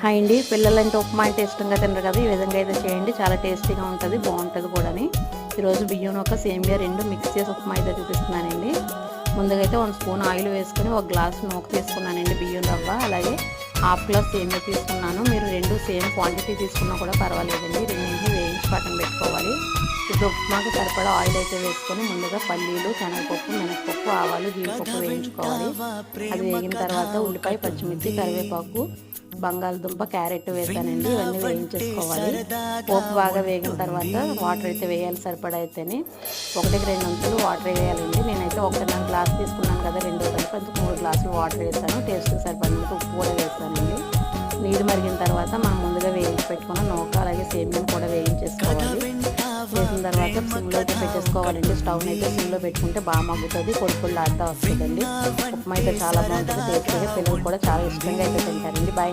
Hi అండి. పిల్లలంటే ఉప్మా అంటే ఇష్టంగా తినరు కదా ఈ విధంగా అయితే చేయండి. చాలా టేస్టీగా ఉంటుంది బాగుంటుంది కూడాని. ఈరోజు బియ్యం ఒక సేమియా రెండు మిక్స్ చేసి ఉప్మా అయితే చూపిస్తున్నానండి. ముందుగా అయితే వన్ స్పూన్ ఆయిల్ వేసుకొని ఒక గ్లాస్ నూక తీసుకున్నానండి బియ్యం రవ్వ. అలాగే హాఫ్ గ్లాస్ సేమియా తీసుకున్నాను. మీరు రెండు సేమ్ క్వాంటిటీ తీసుకున్నా కూడా పర్వాలేదండి. రెండింటిని వేయించి పక్కన పెట్టుకోవాలి. ఇప్పుడు ఉప్మాకి సరిపడా ఆయిల్ అయితే వేసుకొని ముందుగా పల్లీలు శనగపప్పు మినపప్పు ఆవాలు జీడిపప్పు వేయించుకోవాలి. అది వేగిన తర్వాత ఉల్లిపాయ పచ్చిమిర్చి కరివేపాకు బంగాళదుంప క్యారెట్ వేసానండి. ఇవన్నీ వేయించేసుకోవాలి. పోపు బాగా వేగిన తర్వాత వాటర్ అయితే వేయాలి సరిపడా అయితేనే ఒకటికి రెండు అంతలు వాటర్ వేయాలండి. నేనైతే ఒకటిన్నర గ్లాస్ తీసుకున్నాను కదా రెండో కలిపి అందుకు మూడు గ్లాసులు వాటర్ వేసాను. టేస్ట్ సరిపడినంత ఉప్పు కూడా వేసానండి. నీరు మరిగిన తర్వాత మనం ముందుగా వేయించి పెట్టుకున్న నూక అలాగే సేమియాను కూడా వేయించేసుకోవాలి. వేసిన తర్వాత సిమ్లో అయితే పెట్టేసుకోవాలండి. స్టవ్ అయితే సిమ్లో పెట్టుకుంటే బాగా మగ్గుతుంది. పొడి ఆడుతూ వస్తుందండి. ఉప్మా అయితే చాలా బాగుంటుంది. టేస్టీగా పిల్లలు కూడా చాలా ఇష్టంగా అయితే తింటారండి. బాయ్